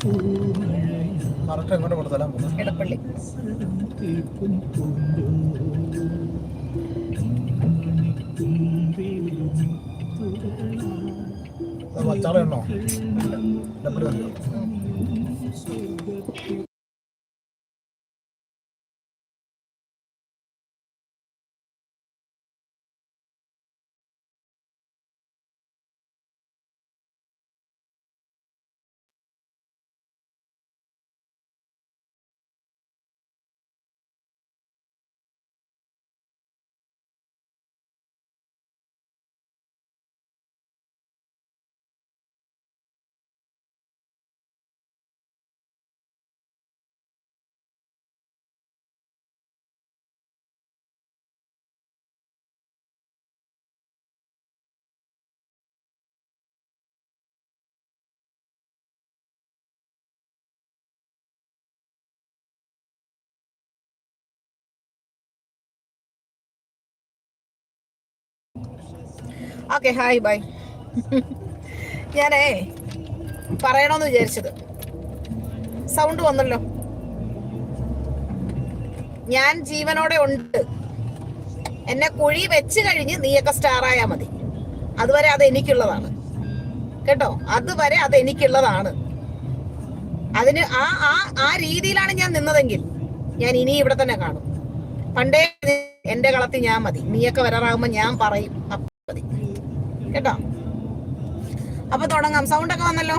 Correct എങ്ങോട്ട് കൊടുത്തലാൻ ഇടപ്പള്ളി വച്ചാളെണ്ണോ മച്ചാള എണ്ണോ ഡബിൾ വന്നു ഓക്കെ ഹായ് ബൈ ഞാനേ പറയണമെന്ന് വിചാരിച്ചത്. സൗണ്ട് വന്നല്ലോ. ഞാൻ ജീവനോടെ ഉണ്ട്. എന്നെ കുഴി വെച്ച് കഴിഞ്ഞ് നീയൊക്കെ സ്റ്റാർ ആയാ മതി. അതുവരെ അത് എനിക്കുള്ളതാണ്. കേട്ടോ? അതുവരെ അത് എനിക്കുള്ളതാണ്. അതിന് ആ ആ ആ രീതിയിലാണ് ഞാൻ നിന്നതെങ്കിൽ ഞാൻ ഇനി ഇവിടെ തന്നെ കാണും. പണ്ടേ എന്റെ കളത്തിൽ ഞാൻ മതി. നീയൊക്കെ വരാറാകുമ്പോ ഞാൻ പറയും. അപ്പൊ മതി. കേട്ടോ? അപ്പൊ തുടങ്ങാം. സൗണ്ട് ഒക്കെ വന്നല്ലോ?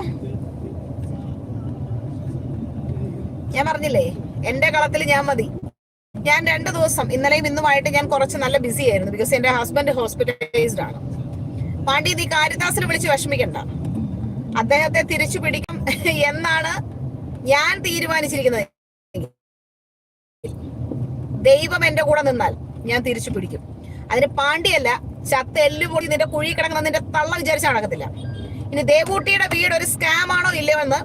ഞാൻ പറഞ്ഞില്ലേ എന്റെ കളത്തിൽ ഞാൻ മതി. ഞാൻ രണ്ട് ദിവസം ഇന്നലെയും ഇന്നുമായിട്ട് ഞാൻ കുറച്ച് നല്ല ബിസി ആയിരുന്നു ബിക്കോസ് എന്റെ ഹസ്ബൻഡ് ഹോസ്പിറ്റലൈസ്ഡ് ആണ്. പാണ്ഡി നീ കാരിദാസിനെ വിളിച്ച് വിഷമിക്കണ്ട. അദ്ദേഹത്തെ തിരിച്ചു പിടിക്കും എന്നാണ് ഞാൻ തീരുമാനിച്ചിരിക്കുന്നത്. ദൈവം എന്റെ കൂടെ നിന്നാൽ ഞാൻ തിരിച്ചു പിടിക്കും. അതിന് പാണ്ഡ്യല്ല ചത്ത എല്ലുപൊടി നിന്റെ കുഴി കിടക്കുന്ന നിന്റെ തള്ള വിചാരിച്ച നടക്കത്തില്ല ഇനി ദേവൂട്ടിയുടെ വീട് ഒരു സ്കാം ആണോ ഇല്ലയോ എന്ന്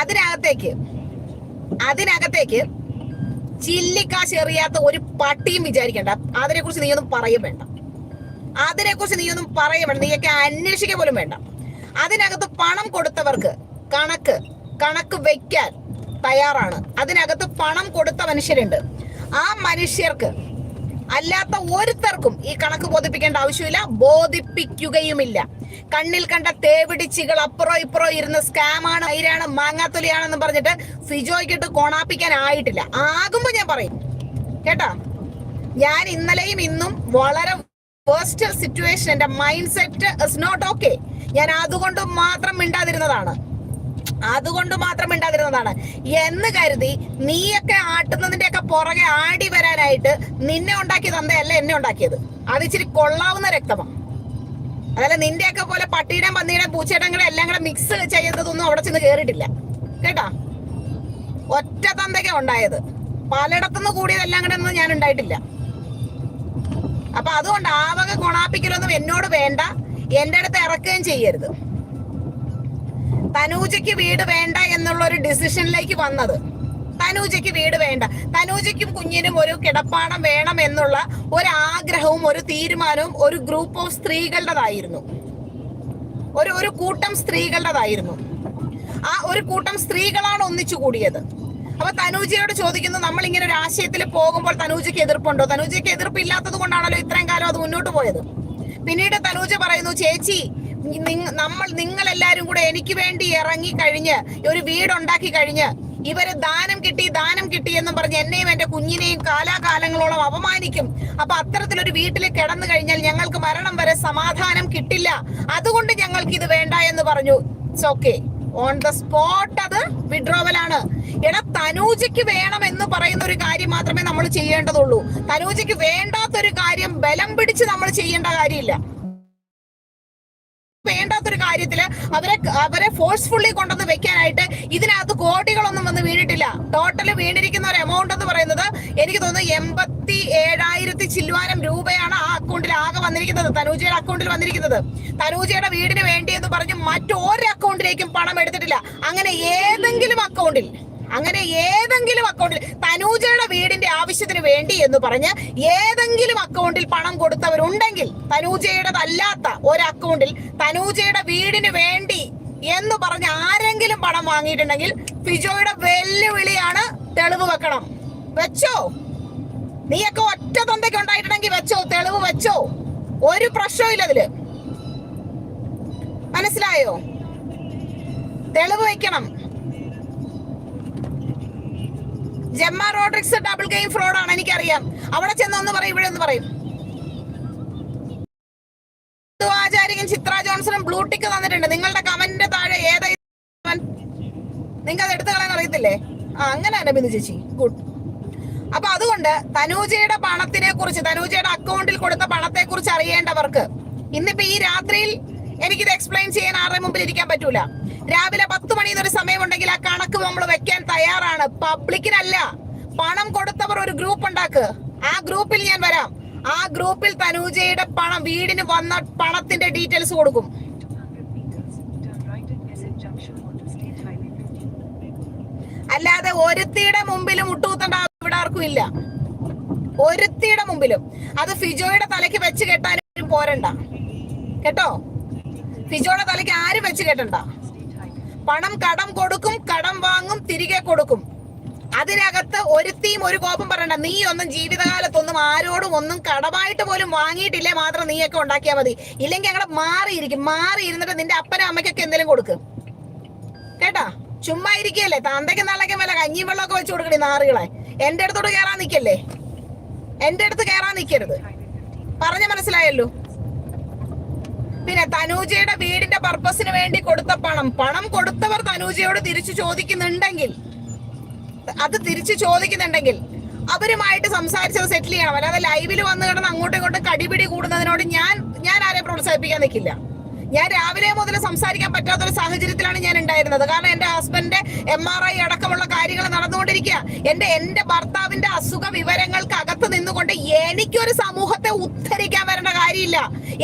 അതിനകത്തേക്ക് അതിനകത്തേക്ക് ചില്ലിക്കാശ് എറിയാത്ത ഒരു പട്ടിയും വിചാരിക്കണ്ട. അതിനെ കുറിച്ച് നീയൊന്നും പറയും വേണ്ട. അതിനെ കുറിച്ച് നീയൊന്നും പറയും വേണ്ട. നീയൊക്കെ അന്വേഷിക്കുക പോലും വേണ്ട. അതിനകത്ത് പണം കൊടുത്തവർക്ക് കണക്ക് കണക്ക് വെക്കാൻ തയ്യാറാണ്. അതിനകത്ത് പണം കൊടുത്ത മനുഷ്യരുണ്ട്. ആ മനുഷ്യർക്ക് അല്ലാത്ത ഒരുത്തർക്കും ഈ കണക്ക് ബോധിപ്പിക്കേണ്ട ആവശ്യമില്ല ബോധിപ്പിക്കുകയുമില്ല. കണ്ണിൽ കണ്ട തേവിടിച്ചികൾ അപ്പുറം ഇപ്പുറം ഇരുന്ന് സ്കാമാണ് ഐരാണ് മാങ്ങാത്തൊലിയാണെന്ന് പറഞ്ഞിട്ട് ഫിജോയ്ക്കിട്ട് കോണാപ്പിക്കാൻ ആയിട്ടില്ല ആകുമ്പോ ഞാൻ പറയും. കേട്ടോ? ഞാൻ ഇന്നലെയും ഇന്നും വളരെ വേസ്റ്റ് സിറ്റുവേഷൻ എന്റെ mind set is not okay ഞാൻ അതുകൊണ്ട് മാത്രം മിണ്ടാതിരുന്നതാണ്. അതുകൊണ്ട് മാത്രം ഉണ്ടാതിരുന്നതാണ് എന്ന് കരുതി നീയൊക്കെ ആട്ടുന്നതിന്റെ ഒക്കെ പുറകെ ആടി വരാനായിട്ട് നിന്നെ ഉണ്ടാക്കി തന്നതല്ല എന്നെ ഉണ്ടാക്കിയത്. അത് ഇച്ചിരി കൊള്ളാവുന്ന രക്തമാണ് അതല്ല നിന്റെയൊക്കെ പോലെ പട്ടിയുടെയും പന്നിയുടെയും പൂച്ചയുടെയും എല്ലാം കൂടെ മിക്സ് ചെയ്യുന്നതൊന്നും അവിടെ ചെന്ന് കേറിയിട്ടില്ല. കേട്ടാ? ഒറ്റ തന്തയ്ക്ക ഉണ്ടായത്. പലയിടത്തുനിന്ന് കൂടിയതെല്ലാം കൂടെ ഒന്നും ഞാൻ ഉണ്ടായിട്ടില്ല. അപ്പൊ അതുകൊണ്ട് ആ വക കൊണാപ്പിക്കലൊന്നും എന്നോട് വേണ്ട. എന്റെ അടുത്ത് ഇറക്കുകയും ചെയ്യരുത്. തനൂജയ്ക്ക് വീട് വേണ്ട എന്നുള്ള ഒരു ഡിസിഷനിലേക്ക് വന്നത്. തനൂജയ്ക്ക് വീട് വേണ്ട. തനൂജയ്ക്കും കുഞ്ഞിനും ഒരു കിടപ്പാടം വേണം എന്നുള്ള ഒരു ആഗ്രഹവും ഒരു തീരുമാനവും ഒരു ഗ്രൂപ്പ് ഓഫ് സ്ത്രീകളുടേതായിരുന്നു. ഒരു ഒരു കൂട്ടം സ്ത്രീകളുടേതായിരുന്നു. ആ ഒരു കൂട്ടം സ്ത്രീകളാണ് ഒന്നിച്ചു കൂടിയത്. അപ്പൊ തനൂജയോട് ചോദിക്കുന്നു നമ്മൾ ഇങ്ങനെ ഒരു ആശയത്തിൽ പോകുമ്പോൾ തനൂജയ്ക്ക് എതിർപ്പുണ്ടോ? തനൂജയ്ക്ക് എതിർപ്പില്ലാത്തത് കൊണ്ടാണല്ലോ ഇത്രയും കാലം അത് മുന്നോട്ട് പോയത്. പിന്നീട് തനൂജ പറയുന്നു ചേച്ചി നമ്മൾ നിങ്ങൾ എല്ലാരും കൂടെ എനിക്ക് വേണ്ടി ഇറങ്ങി കഴിഞ്ഞ് ഒരു വീടുണ്ടാക്കി കഴിഞ്ഞ് ഇവർ ദാനം കിട്ടി ദാനം കിട്ടി എന്നും പറഞ്ഞ് എന്നെയും എന്റെ കുഞ്ഞിനെയും കാലാകാലങ്ങളോളം അപമാനിക്കും. അപ്പൊ അത്തരത്തിലൊരു വീട്ടിൽ കിടന്നു കഴിഞ്ഞാൽ ഞങ്ങൾക്ക് മരണം വരെ സമാധാനം കിട്ടില്ല. അതുകൊണ്ട് ഞങ്ങൾക്ക് ഇത് വേണ്ട എന്ന് പറഞ്ഞു. It's okay on the spot അത് വിഡ്രോവലാണ്. എടാ തനൂജയ്ക്ക് വേണം എന്ന് പറയുന്ന ഒരു കാര്യം മാത്രമേ നമ്മൾ ചെയ്യേണ്ടതുള്ളൂ. തനൂജയ്ക്ക് വേണ്ടാത്തൊരു കാര്യം ബലം പിടിച്ച് നമ്മൾ ചെയ്യേണ്ട കാര്യമില്ല. വേണ്ടാത്തൊരു കാര്യത്തിൽ അവരെ അവരെ ഫോഴ്സ്ഫുള്ളി കൊണ്ടുവന്ന് വെക്കാനായിട്ട് ഇതിനകത്ത് കോടികളൊന്നും വന്ന് വീണിട്ടില്ല. ടോട്ടൽ വീണിരിക്കുന്ന ഒരു എമൗണ്ട് എന്ന് പറയുന്നത് എനിക്ക് തോന്നുന്നു എൺപത്തി ഏഴായിരത്തി ചില്ലുവാനം രൂപയാണ് ആ അക്കൗണ്ടിൽ ആകെ വന്നിരിക്കുന്നത്. തനൂജയുടെ അക്കൗണ്ടിൽ വന്നിരിക്കുന്നത്. തനൂജയുടെ വീടിന് വേണ്ടി എന്ന് പറഞ്ഞ് മറ്റൊരു അക്കൗണ്ടിലേക്കും പണം എടുത്തിട്ടില്ല. അങ്ങനെ ഏതെങ്കിലും അക്കൗണ്ടിൽ അങ്ങനെ ഏതെങ്കിലും അക്കൗണ്ടിൽ തനൂജയുടെ വീടിന്റെ ആവശ്യത്തിന് വേണ്ടി എന്ന് പറഞ്ഞ് ഏതെങ്കിലും അക്കൗണ്ടിൽ പണം കൊടുത്തവരുണ്ടെങ്കിൽ തനൂജയുടേതല്ലാത്ത ഒരു അക്കൗണ്ടിൽ തനൂജയുടെ വീടിന് വേണ്ടി എന്ന് പറഞ്ഞ് ആരെങ്കിലും പണം വാങ്ങിയിട്ടുണ്ടെങ്കിൽ ഫിജോയുടെ വെല്ലുവിളിയാണ് തെളിവ് വെക്കണം. വെച്ചോ? നീയൊക്കെ ഒറ്റ തൊണ്ടയ്ക്ക് ഉണ്ടായിട്ടുണ്ടെങ്കിൽ വെച്ചോ? തെളിവ് വെച്ചോ? ഒരു പ്രശ്നവും അതിൽ. മനസ്സിലായോ? തെളിവ് വെക്കണം. Jemma Rodrigues double game fraud ഫ്രോഡാണ് എനിക്കറിയാം. അവിടെ ചെന്ന് ഒന്ന് പറയും ഇവിടെ ഒന്ന് പറയും. ആചാര്യം ചിത്ര ജോൺസണും ബ്ലൂ ടിക്ക് തന്നിട്ടുണ്ട്. നിങ്ങളുടെ കമന്റിന്റെ താഴെ ഏതാ നിങ്ങൾക്ക് അത് എടുത്തു കളയാൻ അറിയത്തില്ലേ? ആ അങ്ങനെ തന്നെ ബിന്ദു ചേച്ചി. ഗുഡ് അപ്പൊ അതുകൊണ്ട് തനൂജയുടെ പണത്തിനെ കുറിച്ച് തനൂജയുടെ അക്കൗണ്ടിൽ കൊടുത്ത പണത്തെ കുറിച്ച് അറിയേണ്ടവർക്ക് ഇന്നിപ്പോ ഈ രാത്രിയിൽ എനിക്കിത് എക്സ്പ്ലെയിൻ ചെയ്യാൻ ആരുടെ മുമ്പിൽ ഇരിക്കാൻ പറ്റൂല. രാവിലെ പത്ത് മണി എന്നൊരു സമയമുണ്ടെങ്കിൽ ആ കണക്ക് നമ്മൾ വെക്കാൻ തയ്യാറാണ്. പബ്ലിക്കിനല്ല പണം കൊടുത്തവർ ഒരു ഗ്രൂപ്പ് ഉണ്ടാക്ക്. ആ ഗ്രൂപ്പിൽ ഞാൻ വരാം. ആ ഗ്രൂപ്പിൽ തനൂജയുടെ പണം വീടിന് വന്ന പണത്തിന്റെ ഡീറ്റെയിൽസ് കൊടുക്കും. 200 meters, turn right at SN Junction onto State Highway 50. അല്ലാതെ ഒരുത്തിയുടെ മുമ്പിലും മുട്ടുകുത്തേണ്ട ഇവിടെ ആർക്കും ഇല്ല. ഒരുത്തിയുടെ മുമ്പിലും. അത് ഫിജോയുടെ തലയ്ക്ക് വെച്ച് കെട്ടാനും പോരണ്ട. കേട്ടോ? ഫിജോയുടെ തലയ്ക്ക് ആര് വെച്ച് കേട്ടണ്ട പണം കടം കൊടുക്കും കടം വാങ്ങും തിരികെ കൊടുക്കും. അതിനകത്ത് ഒരുത്തിയും ഒരു കോപം പറയണ്ട. നീ ഒന്നും ജീവിതകാലത്തൊന്നും ആരോടും ഒന്നും കടമായിട്ട് പോലും വാങ്ങിയിട്ടില്ലേ മാത്രം നീയൊക്കെ ഉണ്ടാക്കിയാൽ മതി. ഇല്ലെങ്കിൽ അങ്ങനെ മാറിയിരിക്കും. മാറി ഇരുന്നിട്ട് നിന്റെ അപ്പനും അമ്മയ്ക്കൊക്കെ എന്തെങ്കിലും കൊടുക്കും. കേട്ടാ? ചുമ്മാ ഇരിക്കല്ലേ? തന്തയ്ക്ക് നാളേക്കും വല്ല കഞ്ഞിയും വെള്ളമൊക്കെ വെച്ച് കൊടുക്കണി നാറുകളെ. എന്റെ അടുത്തോട് കയറാൻ നിക്കല്ലേ? എന്റെ അടുത്ത് കയറാൻ നിക്കരുത്. പറഞ്ഞ മനസ്സിലായല്ലോ? പിന്നെ തനൂജയുടെ വീടിന്റെ പർപ്പസിന് വേണ്ടി കൊടുത്ത പണം. പണം കൊടുത്തവർ തനൂജയോട് തിരിച്ചു ചോദിക്കുന്നുണ്ടെങ്കിൽ അത് തിരിച്ചു ചോദിക്കുന്നുണ്ടെങ്കിൽ അവരുമായിട്ട് സംസാരിച്ചത് സെറ്റിൽ ചെയ്യണം. അല്ലാതെ ലൈവിൽ വന്നു കിടന്ന് അങ്ങോട്ടും ഇങ്ങോട്ടും കടിപിടി കൂടുന്നതിനോട് ഞാൻ ഞാൻ ആരെയും പ്രോത്സാഹിപ്പിക്കാൻ നിൽക്കില്ല. ഞാൻ രാവിലെ മുതൽ സംസാരിക്കാൻ പറ്റാത്ത ഒരു സാഹചര്യത്തിലാണ് ഞാൻ ഉണ്ടായിരുന്നത്. കാരണം എന്റെ ഹസ്ബൻഡ് എം ആർ ഐ അടക്കമുള്ള കാര്യങ്ങൾ നടന്നുകൊണ്ടിരിക്കുക. എന്റെ എന്റെ ഭർത്താവിന്റെ അസുഖ വിവരങ്ങൾക്ക് അകത്ത് നിന്നുകൊണ്ട് എനിക്കൊരു സമൂഹത്തെ ഉദ്ധരിക്കാൻ വരേണ്ട കാര്യമില്ല.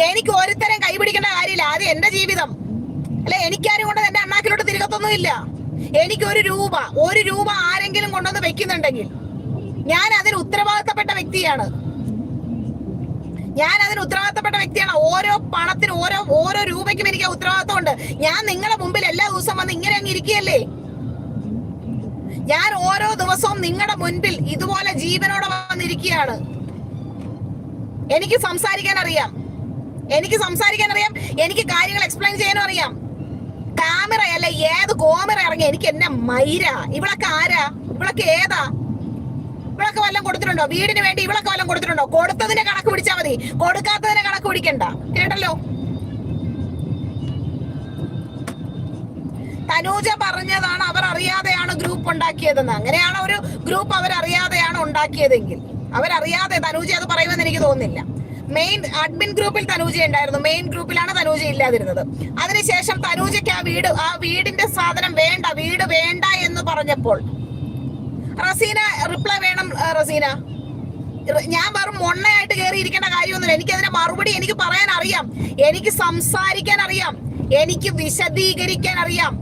എനിക്ക് ഒരുത്തരം കൈപിടിക്കേണ്ട കാര്യമില്ല. അത് എന്റെ ജീവിതം. അല്ലെ എനിക്കാരും കൊണ്ട് എന്റെ അണ്ണാക്കിലോട്ട് തിരികത്തൊന്നുമില്ല എനിക്ക് ഒരു രൂപ ഒരു രൂപ ആരെങ്കിലും കൊണ്ടുവന്ന് വെക്കുന്നുണ്ടെങ്കിൽ ഞാൻ അതിന് ഉത്തരവാദിത്തപ്പെട്ട വ്യക്തിയാണ്. ഞാൻ അതിന് ഉത്തരവാദിത്തപ്പെട്ട വ്യക്തിയാണ്. ഓരോ പണത്തിന് ഓരോ ഓരോ രൂപയ്ക്കും എനിക്ക് ഉത്തരവാദിത്തം ഉത്തരവാദിത്തമുണ്ട്. ഞാൻ നിങ്ങളുടെ മുമ്പിൽ എല്ലാ ദിവസവും വന്ന് ഇങ്ങനെ അങ്ങ് ഇരിക്കുകയല്ലേ? ഞാൻ ഓരോ ദിവസവും നിങ്ങളുടെ മുൻപിൽ ഇതുപോലെ ജീവനോടെ വന്നിരിക്കുകയാണ്. എനിക്ക് സംസാരിക്കാൻ അറിയാം. എനിക്ക് സംസാരിക്കാൻ അറിയാം. എനിക്ക് കാര്യങ്ങൾ എക്സ്പ്ലെയിൻ ചെയ്യാനും അറിയാം. ക്യാമറ അല്ലെ ഏത് കോമറ ഇറങ്ങി എനിക്ക് എന്നെ മൈര. ഇവളൊക്കെ ആരാ? ഇവളൊക്കെ ഏതാ? ഇവളൊക്കെ വല്ലതും കൊടുത്തിട്ടുണ്ടോ? വീടിന് വേണ്ടി ഇവളൊക്കെ വല്ലതും കൊടുത്തിട്ടുണ്ടോ? കൊടുത്തതിന്റെ കണക്ക് പിടിച്ചാ മതി. കൊടുക്കാത്തതിന്റെ കണക്ക് പിടിക്കണ്ട. കേട്ടല്ലോ? തനൂജ പറഞ്ഞതാണ് അവർ അറിയാതെയാണ് ഗ്രൂപ്പ് ഉണ്ടാക്കിയതെന്ന്. അങ്ങനെയാണ് ഒരു ഗ്രൂപ്പ് അവരറിയാതെയാണ് ഉണ്ടാക്കിയതെങ്കിൽ. അവരറിയാതെ തനൂജ അത് പറയുമെന്ന് എനിക്ക് തോന്നുന്നില്ല. മെയിൻ അഡ്മിൻ ഗ്രൂപ്പിൽ തനൂജ ഉണ്ടായിരുന്നു. മെയിൻ ഗ്രൂപ്പിലാണ് തനൂജ ഇല്ലാതിരുന്നത്. അതിനുശേഷം തനൂജയ്ക്ക് ആ വീട് ആ വീടിന്റെ സാധനം വേണ്ട വീട് വേണ്ട എന്ന് പറഞ്ഞപ്പോൾ റസീന റിപ്ലൈ വേണം റസീന. ഞാൻ വെറും മൊണ്ണയായിട്ട് കയറി ഇരിക്കേണ്ട കാര്യമൊന്നുമില്ല. എനിക്ക് അതിന് മറുപടി എനിക്ക് പറയാൻ അറിയാം എനിക്ക് സംസാരിക്കാൻ അറിയാം എനിക്ക് വിശദീകരിക്കാൻ അറിയാം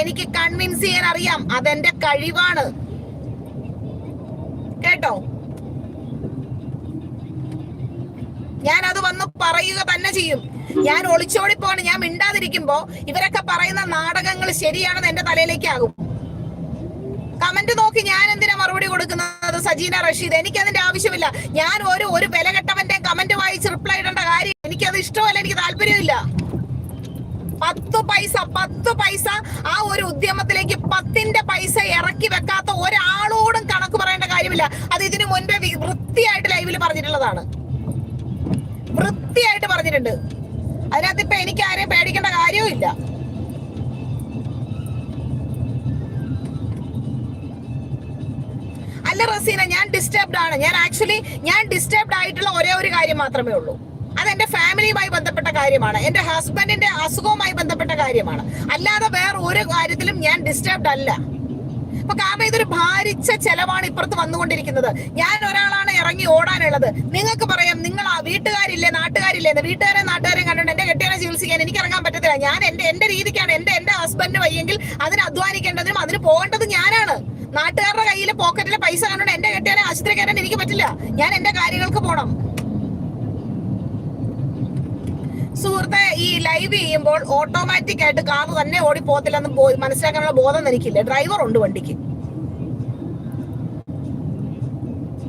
എനിക്ക് കൺവിൻസ് ചെയ്യാൻ അറിയാം അതെന്റെ കഴിവാണ്. കേട്ടോ? ഞാൻ അത് വന്ന് പറയുക തന്നെ ചെയ്യും. ഞാൻ ഒളിച്ചോടി പോകണം ഞാൻ മിണ്ടാതിരിക്കുമ്പോ ഇവരൊക്കെ പറയുന്ന നാടകങ്ങൾ ശരിയാണെന്ന് എന്റെ തലയിലേക്കാകും. കമന്റ് നോക്കി ഞാൻ എന്തിനാ മറുപടി കൊടുക്കുന്നത്? സജീന റഷീദ് എനിക്ക് അതിന്റെ ആവശ്യമില്ല. ഞാൻ ഒരു ഒരു വിലകെട്ടവന്റെ കമന്റ് വായിച്ച് റിപ്ലൈ ഇടേണ്ട കാര്യം എനിക്കത് ഇഷ്ടമല്ല എനിക്ക് താല്പര്യമില്ല. പത്ത് പൈസ പത്ത് പൈസ ആ ഒരു ഉദ്യമത്തിലേക്ക് പത്തിന്റെ പൈസ ഇറക്കി വെക്കാത്ത ഒരാളോടും കണക്ക് പറയേണ്ട കാര്യമില്ല. അത് ഇതിനു മുൻപേ വൃത്തിയായിട്ട് ലൈവിൽ പറഞ്ഞിട്ടുള്ളതാണ്. വൃത്തിയായിട്ട് പറഞ്ഞിട്ടുണ്ട്. അതിനകത്ത് ഇപ്പൊ എനിക്ക് ആരെയും പേടിക്കേണ്ട കാര്യവും അല്ല റസീന ഞാൻ ഡിസ്റ്റർബ്ഡ് ആണ്. ഞാൻ ആക്ച്വലി ഞാൻ ഡിസ്റ്റർബ്ഡ് ആയിട്ടുള്ള ഒരേ ഒരു കാര്യം മാത്രമേ ഉള്ളൂ. അത് എന്റെ ഫാമിലിയുമായി ബന്ധപ്പെട്ട കാര്യമാണ്. എന്റെ ഹസ്ബൻഡിന്റെ അസുഖവുമായി ബന്ധപ്പെട്ട കാര്യമാണ്. അല്ലാതെ വേറെ ഒരു കാര്യത്തിലും ഞാൻ ഡിസ്റ്റർബ്ഡ് അല്ല. അപ്പൊ കാരണം ഇതൊരു ഭാരിച്ച ചെലവാണ് ഇപ്പുറത്ത് വന്നുകൊണ്ടിരിക്കുന്നത്. ഞാൻ ഒരാളാണ് ഇറങ്ങി ഓടാനുള്ളത്. നിങ്ങൾക്ക് പറയാം നിങ്ങൾ ആ വീട്ടുകാരില്ലേ നാട്ടുകാരില്ലേ? വീട്ടുകാരെ നാട്ടുകാരെ കണ്ടുകൊണ്ട് എന്റെ കെട്ടിയാനെ ചികിത്സിക്കാൻ എനിക്ക് ഇറങ്ങാൻ പറ്റത്തില്ല. ഞാൻ എന്റെ എന്റെ രീതിക്കാണ് എന്റെ എന്റെ ഹസ്ബൻഡ് വയ്യെങ്കിൽ അതിന് അധ്വാനിക്കേണ്ടതിനും അതിന് പോകേണ്ടത് ഞാനാണ്. നാട്ടുകാരുടെ കയ്യിലെ പോക്കറ്റിലെ പൈസ കണ്ടുകൊണ്ട് എന്റെ കെട്ടിയാനെ ആശുപത്രി കയറാൻ എനിക്ക് പറ്റില്ല. ഞാൻ എന്റെ കാര്യങ്ങൾക്ക് പോണം. സുഹൃത്തെ ഈ ലൈവ് ചെയ്യുമ്പോൾ ഓട്ടോമാറ്റിക് ആയിട്ട് കാർ തന്നെ ഓടി പോകത്തില്ലെന്ന് മനസ്സിലാക്കാനുള്ള ബോധം എനിക്കില്ല. ഡ്രൈവർ ഉണ്ട് വണ്ടിക്ക്.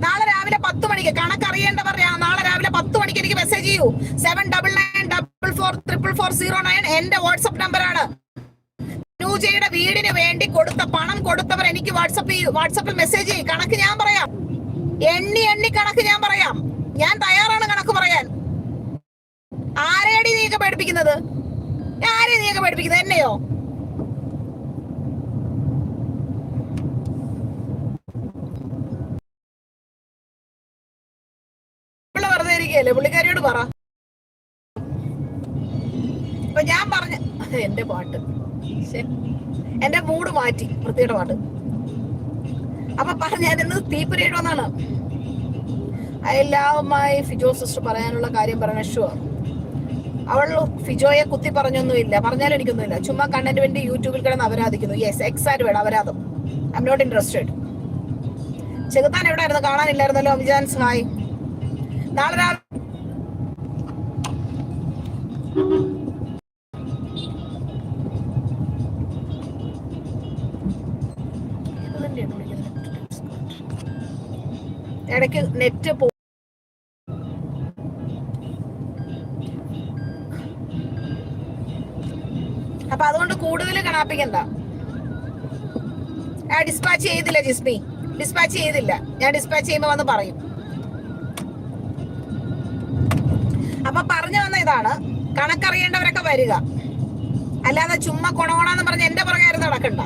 നാളെ രാവിലെ പത്ത് മണിക്ക് കണക്കറിയേണ്ടവർ നാളെ രാവിലെ പത്ത് മണിക്ക് എനിക്ക് മെസ്സേജ് ചെയ്യൂ. Seven double nine double four triple four zero nine എന്റെ വാട്സപ്പ് നമ്പറാണ് നൂജയുടെ വീടിന് വേണ്ടി കൊടുത്ത പണം കൊടുത്തവർ എനിക്ക് വാട്സപ്പ് വാട്സപ്പിൽ മെസ്സേജ് ചെയ്യും. കണക്ക് ഞാൻ പറയാം. എണ്ണി എണ്ണി കണക്ക് ഞാൻ പറയാം. ഞാൻ തയ്യാറാണ് കണക്ക് പറയാൻ. ആരെയടി നീയൊക്കെ പഠിപ്പിക്കുന്നത് ആരെ നീയൊക്കെ പഠിപ്പിക്കുന്നത് എന്നെയോ? വെറുതെ ഇരിക്കുകയല്ലേ? പുള്ളിക്കാരിയോട് പറ. ഞാൻ പറഞ്ഞ എന്റെ പാട്ട്. എന്റെ മൂഡ് മാറ്റി വൃത്തിയുടെ പാട്ട് അപ്പൊ പറഞ്ഞ ഇന്ന് തീപ്പൊരിയിട്ട് വന്നാണ് ഐ ലവ് ഫിജോ സിസ്റ്റർ പറയാനുള്ള കാര്യം പറയണ ഷുവർ അവൾ ഫിജോയെ കുത്തി പറഞ്ഞൊന്നുമില്ല. പറഞ്ഞാലും എനിക്കൊന്നുമില്ല. ചുമ്മാ കണ്ടന്റ് വേണ്ടി യൂട്യൂബിൽ കിടന്ന് അപരാധിക്കുന്നു യെസ് എക്സാറ്റ് വേണം. അപരാധം ഐ എം നോട്ട് ഇൻട്രസ്റ്റഡ് ചെകുത്താൻ എവിടെ ആയിരുന്നു കാണാനില്ലായിരുന്നല്ലോ? അമിജാൻസ് ഹായ് നാളെ രാവിലെ ഇടയ്ക്ക് നെറ്റ് പോ അപ്പൊ അതുകൊണ്ട് കൂടുതൽ കണാപ്പിക്കണ്ട. ഞാൻ ഡിസ്പാച്ച് ചെയ്തില്ല ജിസ്മി. ഡിസ്പാച്ച് ചെയ്തില്ല. ഞാൻ ഡിസ്പാച്ച് ചെയ്യുമ്പോ വന്ന് പറയും. അപ്പൊ പറഞ്ഞു വന്ന ഇതാണ്. കണക്കറിയേണ്ടവരൊക്കെ വരിക. അല്ലാതെ ചുമ്മാ കൊണകൊണാന്ന് പറഞ്ഞ് എന്റെ പുറകെ നടക്കണ്ട.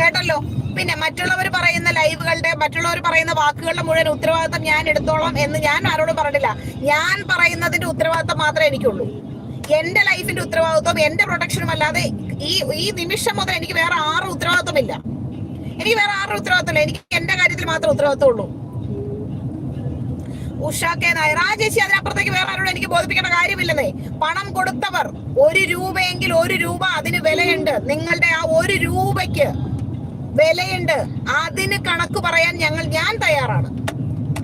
കേട്ടല്ലോ? പിന്നെ മറ്റുള്ളവർ പറയുന്ന ലൈവുകളുടെ മറ്റുള്ളവർ പറയുന്ന വാക്കുകളുടെ മുഴുവൻ ഉത്തരവാദിത്തം ഞാൻ എടുത്തോളാം എന്ന് ഞാൻ ആരോടും പറഞ്ഞില്ല ഞാൻ പറയുന്നതിന്റെ ഉത്തരവാദിത്തം മാത്രമേ എനിക്കുള്ളൂ. എന്റെ ലൈഫിന്റെ ഉത്തരവാദിത്വം എന്റെ പ്രൊട്ടക്ഷനും അല്ലാതെ ഈ ഈ നിമിഷം മുതൽ എനിക്ക് വേറെ ആറ് ഉത്തരവാദിത്വമില്ല. എനിക്ക് വേറെ ആറ് ഉത്തരവാദിത്തമില്ല എനിക്ക് എന്റെ കാര്യത്തിൽ മാത്രം ഉത്തരവാദിത്വം ഉള്ളൂ ഉഷ കെ നായർ ആ ചേച്ചി അതിനപ്പുറത്തേക്ക് വേറെ ആരോടും എനിക്ക് ബോധിപ്പിക്കേണ്ട കാര്യമില്ലെന്നേ. പണം കൊടുത്തവർ ഒരു രൂപയെങ്കിൽ ഒരു രൂപ അതിന് വിലയുണ്ട്. നിങ്ങളുടെ ആ ഒരു രൂപയ്ക്ക് വിലയുണ്ട്. അതിന് കണക്ക് പറയാൻ ഞങ്ങൾ ഞാൻ തയ്യാറാണ്.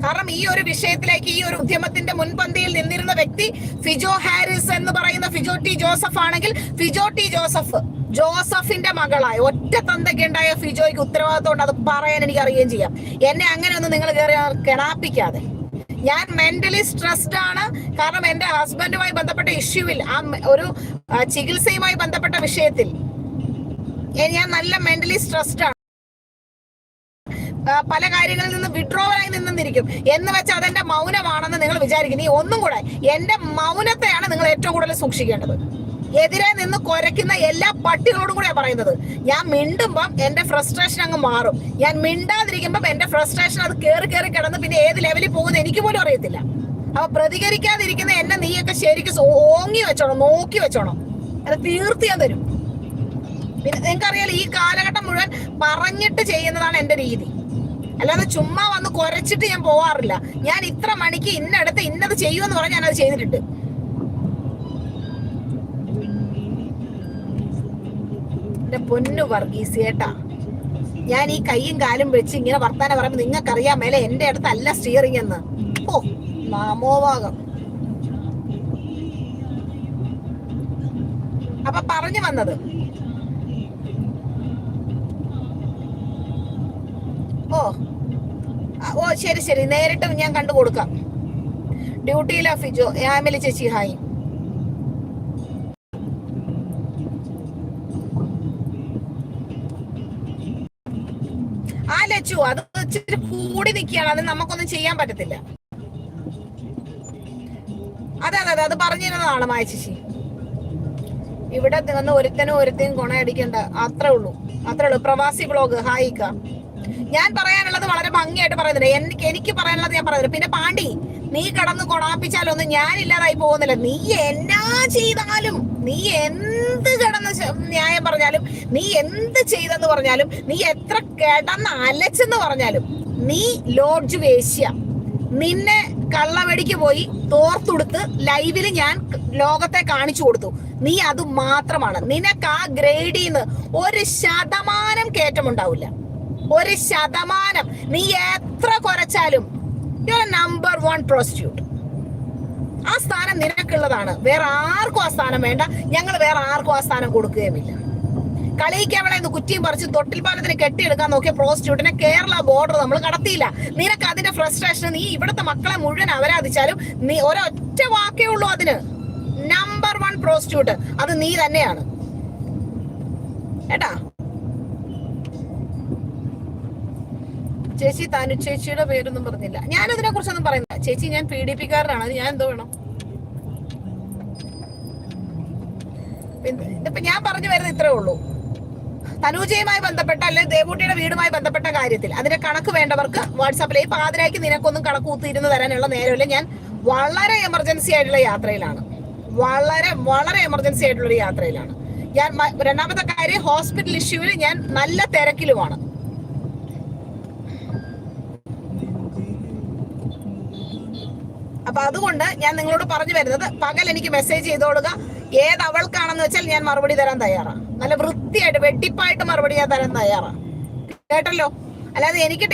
കാരണം ഈ ഒരു വിഷയത്തിലേക്ക് ഈ ഒരു ഉദ്യമത്തിന്റെ മുൻപന്തിയിൽ നിന്നിരുന്ന വ്യക്തി ഫിജോ ഹാരിസ് എന്ന് പറയുന്ന ഫിജോ ടി ജോസഫ് ആണെങ്കിൽ ഫിജോ ടി ജോസഫ് ജോസഫിന്റെ മകളായ. ഒറ്റ തന്തയ്ക്ക് ഉണ്ടായ ഫിജോയ്ക്ക് ഉത്തരവാദിത്വം ഉണ്ട് അത് പറയാൻ എനിക്ക് അറിയുകയും ചെയ്യാം. എന്നെ അങ്ങനെ ഒന്നും നിങ്ങൾ കയറി കിണാപ്പിക്കാതെ ഞാൻ മെന്റലി സ്ട്രെസ്ഡ് ആണ്. കാരണം എന്റെ ഹസ്ബൻഡുമായി ബന്ധപ്പെട്ട ഇഷ്യൂവിൽ ആ ഒരു ചികിത്സയുമായി ബന്ധപ്പെട്ട വിഷയത്തിൽ. ഞാൻ നല്ല മെന്റലി സ്ട്രെസ്ഡ് ആണ്. പല കാര്യങ്ങളിൽ നിന്ന് വിഡ്രോവലായി നിന്നിരിക്കും. എന്ന് വെച്ച് അതെന്റെ മൗനമാണെന്ന് നിങ്ങൾ വിചാരിക്കും ഈ ഒന്നും കൂടെ എന്റെ മൗനത്തെയാണ് നിങ്ങൾ ഏറ്റവും കൂടുതൽ സൂക്ഷിക്കേണ്ടത്. എതിരെ നിന്ന് കുരയ്ക്കുന്ന എല്ലാ പട്ടികളോടും കൂടെയാണ് പറയുന്നത്. ഞാൻ മിണ്ടുമ്പം എന്റെ ഫ്രസ്ട്രേഷൻ അങ്ങ് മാറും. ഞാൻ മിണ്ടാതിരിക്കുമ്പം എന്റെ ഫ്രസ്ട്രേഷൻ അത് കയറി കയറി കിടന്ന് പിന്നെ ഏത് ലെവലിൽ പോകുന്ന എനിക്ക് പോലും അറിയത്തില്ല. അപ്പൊ പ്രതികരിക്കാതിരിക്കുന്ന എന്നെ നീയൊക്കെ ശരിക്കും ഓങ്ങി വെച്ചോണം നോക്കി വെച്ചോണം. അത് തീർത്ത് ഞാൻ തരും. പിന്നെ നിങ്ങൾക്കറിയാലോ ഈ കാലഘട്ടം മുഴുവൻ പറഞ്ഞിട്ട് ചെയ്യുന്നതാണ് എന്റെ രീതി. അല്ലാതെ ചുമ്മാ വന്ന് കുറച്ചിട്ട് ഞാൻ പോവാറില്ല. ഞാൻ ഇത്ര മണിക്ക് ഇന്നടത്ത് ഇന്നത് ചെയ്യുമെന്ന് പറഞ്ഞ് ഞാനത് ചെയ്തിട്ടുണ്ട്. എന്റെ പൊന്നു വർഗീസ് ഏട്ടാ ഞാൻ ഈ കൈയും കാലും വെച്ച് ഇങ്ങനെ വർത്താനം പറയുമ്പോ നിങ്ങൾക്കറിയാൻ മേലെ എന്റെ അടുത്തല്ല സ്റ്റിയറിംഗ് എന്ന്. ഓ നാമോഭാഗം അപ്പൊ പറഞ്ഞു വന്നത്. ഓ ഓ ശരി ശരി. നേരിട്ട് ഞാൻ കണ്ടു കൊടുക്കാം. ഡ്യൂട്ടിയിലാ ഫിജോ. ആമിലി ചേച്ചി ഹായ്. ആ ലച്ചു അത് ഇച്ചിരി കൂടി നിൽക്കുകയാണ്. അത് നമുക്കൊന്നും ചെയ്യാൻ പറ്റത്തില്ല. അതെ അതെ അതെ. അത് പറഞ്ഞിരുന്നതാണ് മായ ചേച്ചി. ഇവിടെ നിന്ന് ഒരുത്തനും ഒരുത്തനും ഗുണയടിക്കേണ്ട അത്രേ ഉള്ളൂ. അത്രേ ഉള്ളൂ. പ്രവാസി ബ്ലോഗ് ഹായിക്ക ഞാൻ പറയാനുള്ളത് വളരെ ഭംഗിയായിട്ട് പറയുന്നുണ്ട്. എനിക്ക് എനിക്ക് പറയാനുള്ളത് ഞാൻ പറയുന്നത് പിന്നെ പാണ്ടി നീ കടന്ന് കൊണാപ്പിച്ചാലൊന്നും ഞാൻ ഇല്ലാതായി പോകുന്നില്ല. നീ എന്നാ ചെയ്താലും നീ എന്ത് കിടന്ന് ന്യായം പറഞ്ഞാലും നീ എന്ത് ചെയ്തെന്ന് പറഞ്ഞാലും നീ എത്ര കിടന്ന് അലച്ചെന്ന് പറഞ്ഞാലും നീ ലോഡ്ജ് വേശ്യ. നിന്നെ കള്ളവെടിക്ക് പോയി തോർത്തുടുത്ത് ലൈവിൽ ഞാൻ ലോകത്തെ കാണിച്ചു കൊടുത്തു. നീ അത് മാത്രമാണ്. നിനക്ക് ആ ഗ്രേഡിൽ നിന്ന് ഒരു ശതമാനം കയറ്റം ഉണ്ടാവില്ല ഒരു ശതമാനം. നീ എത്ര കുറച്ചാലും നമ്പർ വൺ പ്രോസ്റ്റിറ്റ്യൂട്ട് ആ സ്ഥാനം നിനക്കുള്ളതാണ്. വേറെ ആർക്കും ആ സ്ഥാനം വേണ്ട. ഞങ്ങൾ വേറെ ആർക്കും ആ സ്ഥാനം കൊടുക്കുകയുമില്ല. കളിയിക്കവളെ എന്ന് കുറ്റിയും പറിച്ച് തൊട്ടിൽ പാലത്തിന് കെട്ടിയെടുക്കാൻ നോക്കിയ പ്രോസ്റ്റിറ്റ്യൂട്ടിനെ കേരള ബോർഡർ നമ്മൾ കടത്തിയില്ല. നിനക്ക് അതിന്റെ ഫ്രസ്ട്രേഷൻ നീ ഇവിടുത്തെ മക്കളെ മുഴുവൻ അവരാധിച്ചാലും നീ ഒരൊറ്റ വാക്കേ ഉള്ളൂ അതിന്. നമ്പർ വൺ പ്രോസ്റ്റിറ്റ്യൂട്ട് അത് നീ തന്നെയാണ്. ഏട്ടാ? ചേച്ചി തനു ചേച്ചിയുടെ പേരൊന്നും പറഞ്ഞില്ല. ഞാൻ അതിനെ കുറിച്ചൊന്നും പറയുന്നില്ല. ചേച്ചി ഞാൻ പി ഡി പി കാരനാണ് അത് ഞാൻ എന്തോ വേണം? ഇതിപ്പോ ഞാൻ പറഞ്ഞു വരുന്നത് ഇത്രേ ഉള്ളൂ. തനൂജയുമായി ബന്ധപ്പെട്ട അല്ലെങ്കിൽ ദേവൂട്ടിയുടെ വീടുമായി ബന്ധപ്പെട്ട കാര്യത്തിൽ. അതിന്റെ കണക്ക് വേണ്ടവർക്ക് വാട്സാപ്പിൽ ഈ പാതിരായ്ക്ക് നിനക്കൊന്നും കണക്ക് കൂത്തിയിരുന്ന് തരാനുള്ള നേരമില്ല. ഞാൻ വളരെ എമർജൻസി ആയിട്ടുള്ള യാത്രയിലാണ്. വളരെ വളരെ എമർജൻസി ആയിട്ടുള്ള ഒരു യാത്രയിലാണ്. ഞാൻ രണ്ടാമത്തെ കാര്യം ഹോസ്പിറ്റൽ ഇഷ്യൂവിൽ ഞാൻ നല്ല തിരക്കിലുമാണ്. അപ്പൊ അതുകൊണ്ട് ഞാൻ നിങ്ങളോട് പറഞ്ഞു വരുന്നത് പകൽ എനിക്ക് മെസ്സേജ് ചെയ്തോളുക. ഏത് അവൾക്കാണെന്ന് വെച്ചാൽ ഞാൻ മറുപടി തരാൻ തയ്യാറാണ് നല്ല വൃത്തിയായിട്ട് വെട്ടിപ്പായിട്ട് മറുപടി ഞാൻ തരാൻ തയ്യാറാണ് കേട്ടല്ലോ? അല്ലാതെ എനിക്ക്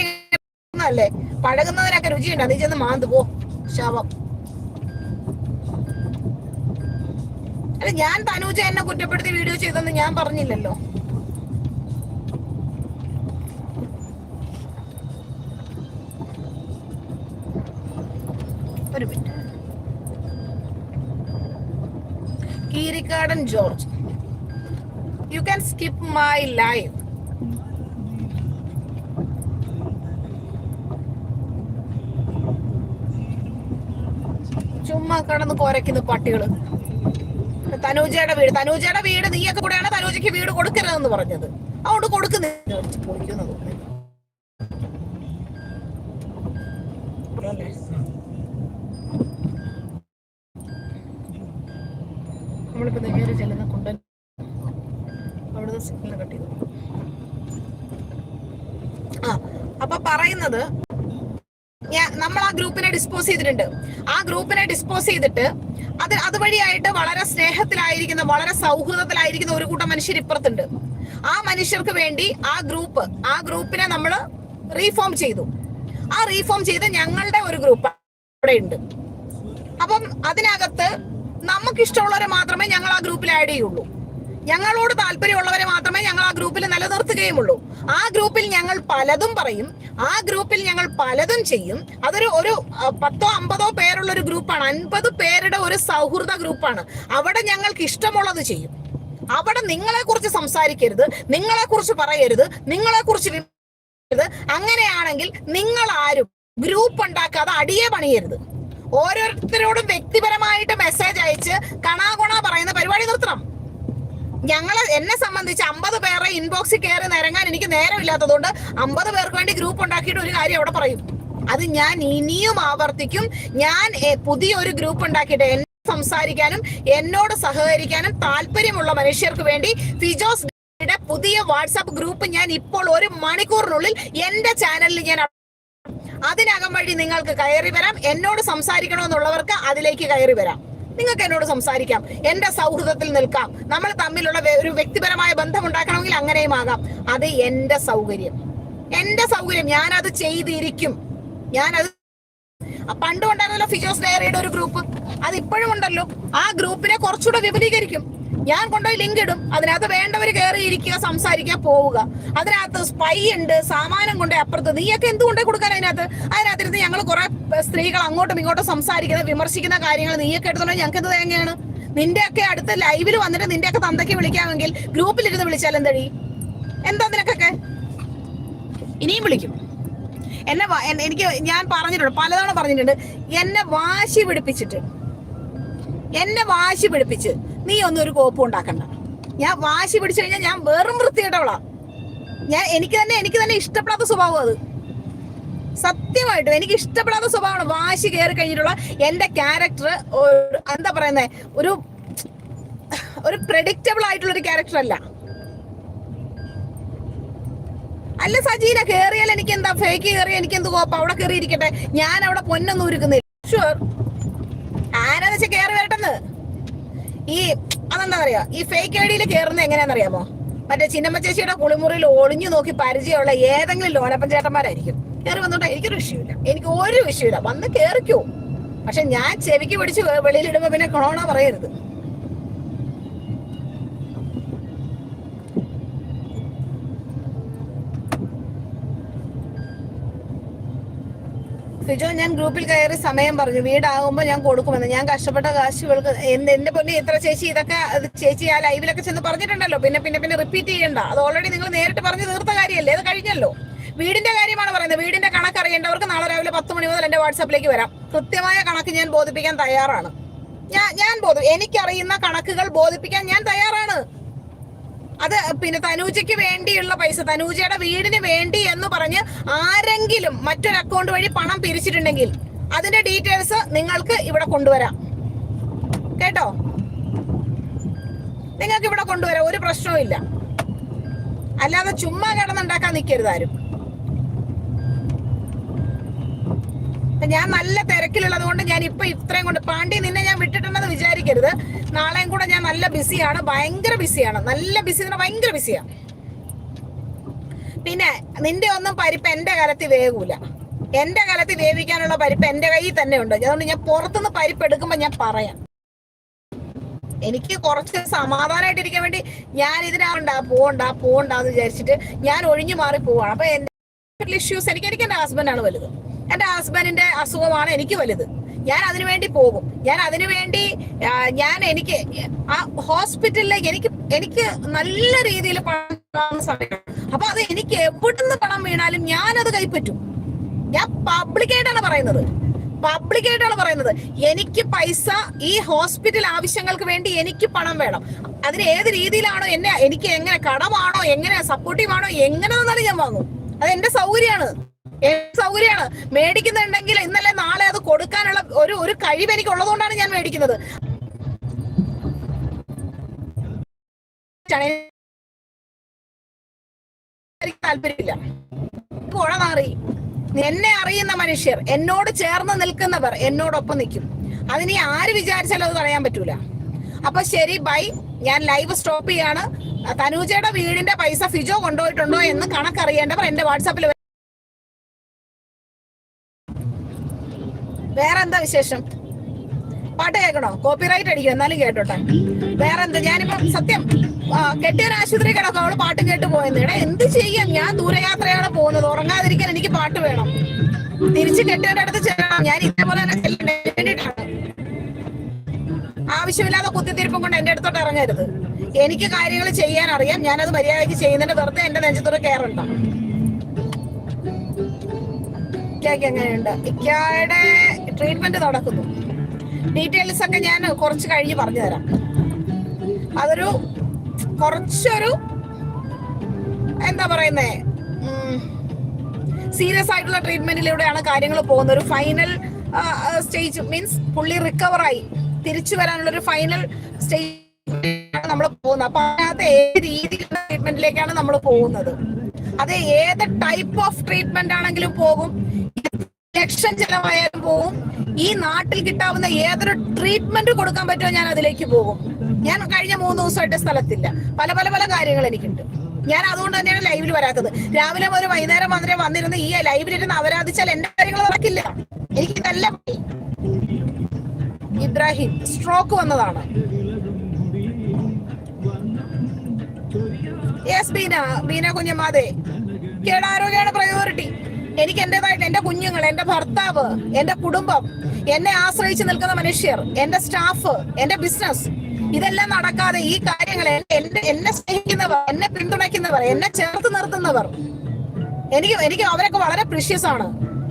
അല്ലേ പഴകുന്നതിനൊക്കെ രുചിയുണ്ട്. നീ ചെന്ന് മാന്തു. പോ. ശവം. അല്ല ഞാൻ തനൂജ എന്നെ കുറ്റപ്പെടുത്തി വീഡിയോ ചെയ്തെന്ന് ഞാൻ പറഞ്ഞില്ലല്ലോ. ഒരു minute. Keerikkadan George you can skip my life ചുമ്മാ കടന്ന് കൊരയ്ക്കുന്നു പട്ടികൾ. തനൂജയുടെ വീട് തനൂജയുടെ വീട് നീയൊക്കെ കൂടെയാണ് തനൂജയ്ക്ക് വീട് കൊടുക്കരുതെന്ന് പറഞ്ഞത്. അതുകൊണ്ട് കൊടുക്കുന്നില്ല. പറയുന്നത് നമ്മൾ ആ ഗ്രൂപ്പിനെ ഡിസ്പോസ് ചെയ്തിട്ടുണ്ട്. ആ ഗ്രൂപ്പിനെ ഡിസ്പോസ് ചെയ്തിട്ട് അത് അതുവഴിയായിട്ട് വളരെ സ്നേഹത്തിലായിരിക്കുന്ന വളരെ സൗഹൃദത്തിലായിരിക്കുന്ന ഒരു കൂട്ടം മനുഷ്യർ ഇപ്പുറത്തുണ്ട്. ആ മനുഷ്യർക്ക് വേണ്ടി ആ ഗ്രൂപ്പ് ആ ഗ്രൂപ്പിനെ നമ്മൾ റീഫോം ചെയ്തു. ആ റീഫോം ചെയ്ത് ഞങ്ങളുടെ ഒരു ഗ്രൂപ്പ് അവിടെ ഉണ്ട് അപ്പം അതിനകത്ത് നമുക്ക് ഇഷ്ടമുള്ളവരെ മാത്രമേ ഞങ്ങൾ ആ ഗ്രൂപ്പിൽ ആഡ് ചെയ്യുള്ളൂ. ഞങ്ങളോട് താല്പര്യമുള്ളവരെ മാത്രമേ ഞങ്ങൾ ആ ഗ്രൂപ്പിൽ നിലനിർത്തുകയുമുള്ളൂ. ആ ഗ്രൂപ്പിൽ ഞങ്ങൾ പലതും പറയും. ആ ഗ്രൂപ്പിൽ ഞങ്ങൾ പലതും ചെയ്യും. അതൊരു ഒരു പത്തോ അമ്പതോ പേരുള്ള ഒരു ഗ്രൂപ്പാണ്. അൻപത് പേരുടെ ഒരു സൗഹൃദ ഗ്രൂപ്പാണ്. അവിടെ ഞങ്ങൾക്ക് ഇഷ്ടമുള്ളത് ചെയ്യും. അവിടെ നിങ്ങളെ കുറിച്ച് സംസാരിക്കരുത്. നിങ്ങളെ കുറിച്ച് പറയരുത്. നിങ്ങളെ കുറിച്ച് അങ്ങനെയാണെങ്കിൽ നിങ്ങൾ ആരും ഗ്രൂപ്പ് ഉണ്ടാക്കാതെ അടിയെ പണിയരുത്. ഓരോരുത്തരോടും വ്യക്തിപരമായിട്ട് മെസ്സേജ് അയച്ച് കണാകുണ പറയുന്ന പരിപാടി നിർത്തണം. ഞങ്ങളെ എന്നെ സംബന്ധിച്ച് അമ്പത് പേരെ ഇൻബോക്സിൽ കയറി നിരങ്ങാൻ എനിക്ക് നേരമില്ലാത്തതുകൊണ്ട് അമ്പത് പേർക്ക് വേണ്ടി ഗ്രൂപ്പ് ഉണ്ടാക്കിയിട്ട് ഒരു കാര്യം അവിടെ പറയും. അത് ഞാൻ ഇനിയും ആവർത്തിക്കും. ഞാൻ പുതിയൊരു ഗ്രൂപ്പ് ഉണ്ടാക്കിയിട്ട് സംസാരിക്കാനും എന്നോട് സഹകരിക്കാനും താല്പര്യമുള്ള മനുഷ്യർക്ക് വേണ്ടി ഫിജോസ് പുതിയ വാട്സാപ്പ് ഗ്രൂപ്പ് ഞാൻ ഇപ്പോൾ ഒരു മണിക്കൂറിനുള്ളിൽ എന്റെ ചാനലിൽ ഞാൻ അതിനകം വഴി നിങ്ങൾക്ക് കയറി വരാം. എന്നോട് സംസാരിക്കണമെന്നുള്ളവർക്ക് അതിലേക്ക് കയറി വരാം. നിങ്ങൾക്ക് എന്നോട് സംസാരിക്കാം. എന്റെ സൗഹൃദത്തിൽ നിൽക്കാം. നമ്മൾ തമ്മിലുള്ള ഒരു വ്യക്തിപരമായ ബന്ധം ഉണ്ടാക്കണമെങ്കിൽ അങ്ങനെയും ആകാം. അത് എന്റെ സൗകര്യം. എന്റെ സൗകര്യം. ഞാനത് ചെയ്തിരിക്കും. ഞാനത് പണ്ടുണ്ടായിരുന്നല്ലോ ഫിജോസ് ഡയറിയുടെ ഒരു ഗ്രൂപ്പ്. അത് ഇപ്പോഴും ഉണ്ടല്ലോ ആ ഗ്രൂപ്പിനെ കുറച്ചുകൂടെ വിപുലീകരിക്കും. ഞാൻ കൊണ്ടുപോയി ലിങ്ക് ഇടും. അതിനകത്ത് വേണ്ടവർ കയറി ഇരിക്കുക സംസാരിക്കുക പോവുക. അതിനകത്ത് സ്പൈ ഉണ്ട് സാമാനം കൊണ്ട് അപ്പുറത്ത്. നീയൊക്കെ എന്ത് കൊണ്ടേ കൊടുക്കാൻ അതിനകത്ത്? അതിനകത്തിരുന്ന് ഞങ്ങൾ കുറെ സ്ത്രീകൾ അങ്ങോട്ടും ഇങ്ങോട്ടും സംസാരിക്കുന്ന വിമർശിക്കുന്ന കാര്യങ്ങൾ നീയൊക്കെ എടുത്തോണ്ടെങ്കിൽ ഞങ്ങൾക്ക് എന്ത് തേങ്ങയാണ്? നിന്റെയൊക്കെ അടുത്ത ലൈവിൽ വന്നിട്ട് നിന്റെയൊക്കെ തന്തയ്ക്ക് വിളിക്കാമെങ്കിൽ ഗ്രൂപ്പിലിരുന്ന് വിളിച്ചാൽ എന്തഴി എന്താ നിനക്കൊക്കെ? ഇനിയും വിളിക്കും. എന്നെ എനിക്ക് ഞാൻ പറഞ്ഞിട്ടുണ്ട് പലതവണ പറഞ്ഞിട്ടുണ്ട്. എന്നെ വാശി പിടിപ്പിച്ചിട്ട്. എന്നെ വാശി പിടിപ്പിച്ച്. നീ ഒന്നും ഒരു കോപ്പം ഉണ്ടാക്കണ്ട. ഞാൻ വാശി പിടിച്ചു കഴിഞ്ഞാൽ ഞാൻ വെറും വൃത്തികെട്ടവളാ. ഞാൻ എനിക്ക് തന്നെ എനിക്ക് തന്നെ ഇഷ്ടപ്പെടാത്ത സ്വഭാവം അത്. സത്യമായിട്ടും എനിക്ക് ഇഷ്ടപ്പെടാത്ത സ്വഭാവമാണ് വാശി കയറി കഴിഞ്ഞിട്ടുള്ള എന്റെ ക്യാരക്ടർ എന്താ പറയുന്നത് ഒരു ഒരു പ്രഡിക്റ്റബിൾ ആയിട്ടുള്ള ഒരു ക്യാരക്ടർ അല്ല. അല്ല സജീന കേറിയാൽ എനിക്ക് എന്താ ഫേക്ക് കയറി എനിക്ക് എന്ത് കോപ്പ? അവിടെ കയറി ഇരിക്കട്ടെ ഞാൻ അവിടെ പൊന്നൊന്നും ഉരുക്കുന്നില്ല ഷുവർ ആരാന്ന് വെച്ചാൽ കയറി വരട്ടെന്ന്? ഈ അതെന്താ പറയാ? ഈ ഫേക്ക് ഐ ഡിയിൽ കയറുന്നത് എങ്ങനെയാണെന്നറിയാമോ? മറ്റേ ചിന്നമ്മ ചേച്ചിയുടെ കുളിമുറിയിൽ ഒളിഞ്ഞു നോക്കി പരിചയമുള്ള ഏതെങ്കിലും ലോനപ്പൻ ചേട്ടന്മാരായിരിക്കും. കയറി വന്നോട്ടെ എനിക്കൊരു വിഷയമില്ല. എനിക്ക് ഒരു വിഷയമില്ല. വന്ന് കയറിക്കോ പക്ഷെ ഞാൻ ചെവിക്ക് പിടിച്ച് വെളിയിലിടുമ്പോ പിന്നെ കൊറോണ പറയരുത്. ഫിജോ ഞാൻ ഗ്രൂപ്പിൽ കയറി സമയം പറഞ്ഞു. വീടാകുമ്പോൾ ഞാൻ കൊടുക്കുമെന്ന്. ഞാൻ കഷ്ടപ്പെട്ട കാശ് എന്ത് എന്റെ പൊന്നി ഇത്ര ചേച്ചി ഇതൊക്കെ ചേച്ചി ആ ലൈവിലൊക്കെ ചെന്ന് പറഞ്ഞിട്ടുണ്ടല്ലോ. പിന്നെ പിന്നെ പിന്നെ റിപ്പീറ്റ് ചെയ്യണ്ട. അത് ഓൾറെഡി നിങ്ങൾ നേരിട്ട് പറഞ്ഞു തീർത്ത കാര്യമല്ലേ അത് കഴിഞ്ഞല്ലോ. വീടിന്റെ കാര്യമാണ് പറയുന്നത്. വീടിന്റെ കണക്ക് അറിയേണ്ടവർക്ക് നാളെ രാവിലെ പത്ത് മണി മുതൽ എന്റെ വാട്സാപ്പിലേക്ക് വരാം. കൃത്യമായ കണക്ക് ഞാൻ ബോധിപ്പിക്കാൻ തയ്യാറാണ്. ഞാൻ ഞാൻ ബോധം എനിക്കറിയുന്ന കണക്കുകൾ ബോധിപ്പിക്കാൻ ഞാൻ തയ്യാറാണ്. അത് പിന്നെ തനൂജയ്ക്ക് വേണ്ടിയുള്ള പൈസ തനൂജയുടെ വീടിന് വേണ്ടി എന്ന് പറഞ്ഞ് ആരെങ്കിലും മറ്റൊരു അക്കൗണ്ട് വഴി പണം പിരിച്ചിട്ടുണ്ടെങ്കിൽ അതിന്റെ ഡീറ്റെയിൽസ് നിങ്ങൾക്ക് ഇവിടെ കൊണ്ടുവരാം. കേട്ടോ? നിങ്ങൾക്ക് ഇവിടെ കൊണ്ടുവരാം ഒരു പ്രശ്നവും അല്ലാതെ ചുമ്മാ കിടന്നുണ്ടാക്കാൻ നിൽക്കരുത് ആരും ഞാൻ നല്ല തിരക്കിലുള്ളത് കൊണ്ട് ഞാൻ ഇപ്പൊ ഇത്രയും കൊണ്ട് പാണ്ടി നിന്നെ ഞാൻ വിട്ടിട്ടുണ്ടെന്ന് വിചാരിക്കരുത്. നാളെയും കൂടെ ഞാൻ നല്ല ബിസിയാണ് ഭയങ്കര ബിസിയാണ്. നല്ല ബിസി എന്ന് ഭയങ്കര ബിസിയാണ് പിന്നെ നിന്റെ ഒന്നും പരിപ്പ് എന്റെ കാലത്ത് വേകൂല എന്റെ കാലത്ത് വേവിക്കാനുള്ള പരിപ്പ് എന്റെ കയ്യിൽ തന്നെ ഉണ്ട്. അതുകൊണ്ട് ഞാൻ പുറത്തുനിന്ന് പരിപ്പ് എടുക്കുമ്പോ ഞാൻ പറയാം. എനിക്ക് കുറച്ച് സമാധാനമായിട്ടിരിക്കാൻ വേണ്ടി ഞാൻ ഇതിനാവണ്ട പോണ്ട പോണ്ടാന്ന് വിചാരിച്ചിട്ട് ഞാൻ ഒഴിഞ്ഞു മാറി പോവാണ്. അപ്പൊ എന്റെ ഇഷ്യൂസ് എനിക്ക് എനിക്ക് എന്റെ ഹസ്ബൻഡാണ് വലുത്. എന്റെ ഹസ്ബൻഡിന്റെ അസുഖമാണ് എനിക്ക് വലുത്. ഞാൻ അതിനു വേണ്ടി പോകും. ഞാൻ അതിനു വേണ്ടി ഞാൻ എനിക്ക് ആ ഹോസ്പിറ്റലിലേക്ക് എനിക്ക് എനിക്ക് നല്ല രീതിയിൽ പണം സമയം. അപ്പൊ അത് എനിക്ക് എവിടുന്ന് പണം വീണാലും അത് കൈപ്പറ്റും. ഞാൻ പബ്ലിക്കായിട്ടാണ് പറയുന്നത്. പബ്ലിക്കായിട്ടാണ് പറയുന്നത്. എനിക്ക് പൈസ ഈ ഹോസ്പിറ്റൽ ആവശ്യങ്ങൾക്ക് വേണ്ടി എനിക്ക് പണം വേണം. അതിന് ഏത് രീതിയിലാണോ എന്നെ എനിക്ക് എങ്ങനെ കടമാണോ എങ്ങനെ സപ്പോർട്ടീവ് ആണോ എങ്ങനെ തന്നാലും ഞാൻ വാങ്ങും. അത് എന്റെ സൗകര്യമാണ്. സൗകര്യമാണ്? മേടിക്കുന്നുണ്ടെങ്കിൽ ഇന്നലെ നാളെ അത് കൊടുക്കാനുള്ള ഒരു ഒരു കഴിവ് എനിക്ക് ഉള്ളതുകൊണ്ടാണ് ഞാൻ മേടിക്കുന്നത്. താല്പര്യമില്ല. പുഴ മാറി. എന്നെ അറിയുന്ന മനുഷ്യർ എന്നോട് ചേർന്ന് നിൽക്കുന്നവർ എന്നോടൊപ്പം നിൽക്കും. അതിനി ആര് വിചാരിച്ചാലും അത് പറയാൻ പറ്റൂല. അപ്പൊ ശരി ബൈ. ഞാൻ ലൈവ് സ്റ്റോപ്പ് ചെയ്യാണ്. തനൂജയുടെ വീടിന്റെ പൈസ ഫിജോ കൊണ്ടുപോയിട്ടുണ്ടോ എന്ന് കണക്കറിയേണ്ടവർ എന്റെ വാട്സാപ്പിൽ വേറെ എന്താ വിശേഷം? പാട്ട് കേൾക്കണോ? കോപ്പിറൈറ്റ് അടിക്കും? എന്നാലും കേട്ടോട്ടെ. വേറെ എന്താ ഞാനിപ്പോ സത്യം കെട്ടിയ കെട്ടിയൊരു ആശുപത്രി കിടക്കും അവൾ പാട്ട് കേട്ട് പോയെന്ന്. എടാ എന്ത് ചെയ്യാം? ഞാൻ ദൂരയാത്രയാണ് പോകുന്നത്. ഉറങ്ങാതിരിക്കാൻ എനിക്ക് പാട്ട് വേണം. തിരിച്ച് കെട്ടിയുടെ അടുത്ത് ചെല്ലണം. ഞാൻ ഇതേപോലെ തന്നെ വേണ്ടിയിട്ടാണ്. ആവശ്യമില്ലാതെ കുത്തിത്തിരിപ്പും കൊണ്ട് എന്റെ അടുത്തോട്ട് ഇറങ്ങരുത്. എനിക്ക് കാര്യങ്ങൾ ചെയ്യാൻ അറിയാം. ഞാനത് മര്യാദയ്ക്ക് ചെയ്യുന്നതിന്റെ വെറുതെ എന്റെ നെഞ്ചത്തോട് കയറണ്ട. ഇക്കായ്ക്ക് എങ്ങനെയുണ്ട്? ഇക്കായുടെ ട്രീറ്റ്മെന്റ് നടക്കുന്നു. ഡീറ്റെയിൽസ് ഒക്കെ ഞാൻ കുറച്ച് കഴിഞ്ഞ് പറഞ്ഞു തരാം അതൊരു കുറച്ചൊരു എന്താ പറയുന്നേ? സീരിയസ് ആയിട്ടുള്ള ട്രീറ്റ്മെന്റിലൂടെയാണ് കാര്യങ്ങൾ പോകുന്നത്. ഒരു ഫൈനൽ സ്റ്റേജ് മീൻസ് പുള്ളി റിക്കവറായി തിരിച്ചു വരാനുള്ള ഒരു ഫൈനൽ സ്റ്റേജ് നമ്മൾ പോകുന്നത്. അപ്പൊ അതിനകത്ത് ഏത് രീതിയിലുള്ള ട്രീറ്റ്മെന്റിലേക്കാണ് നമ്മൾ പോകുന്നത്? അത് ഏത് ടൈപ്പ് ഓഫ് ട്രീറ്റ്മെന്റ് ആണെങ്കിലും പോകും. ലക്ഷം ചെലവായാലും പോവും ഈ നാട്ടിൽ കിട്ടാവുന്ന ഏതൊരു ട്രീറ്റ്മെന്റ് കൊടുക്കാൻ പറ്റുമോ ഞാൻ അതിലേക്ക് പോകും. ഞാൻ കഴിഞ്ഞ മൂന്ന് ദിവസമായിട്ട് സ്ഥലത്തില്ല. പല പല പല കാര്യങ്ങൾ എനിക്കുണ്ട്. ഞാൻ അതുകൊണ്ട് തന്നെയാണ് ലൈവിൽ വരാത്തത്. രാവിലെ ഒരു വൈകുന്നേരം വന്നേ വന്നിരുന്ന് ഈ ലൈവിൽ ഇരുന്ന് അവരാധിച്ചാൽ എന്റെ കാര്യങ്ങൾ നടക്കില്ല. എനിക്ക് നല്ല ഇബ്രാഹിം സ്ട്രോക്ക് വന്നതാണ്. യെസ് ബീന. ബീന കുഞ്ഞമ്മാതെ. കേട് ആരോഗ്യമാണ് പ്രയോറിറ്റി എനിക്ക് എന്റേതായിട്ട് എന്റെ കുഞ്ഞുങ്ങൾ എന്റെ ഭർത്താവ് എന്റെ കുടുംബം എന്നെ ആശ്രയിച്ച് നിൽക്കുന്ന മനുഷ്യർ എന്റെ സ്റ്റാഫ് എന്റെ ബിസിനസ് ഇതെല്ലാം നടക്കാതെ ഈ കാര്യങ്ങൾ എന്നെ എന്നെ സ്നേഹിക്കുന്നവർ എന്നെ പിന്തുണയ്ക്കുന്നവർ എന്നെ ചേർത്ത് നിർത്തുന്നവർ. എനിക്ക് എനിക്ക് അവരൊക്കെ വളരെ പ്രിഷ്യസ് ആണ്.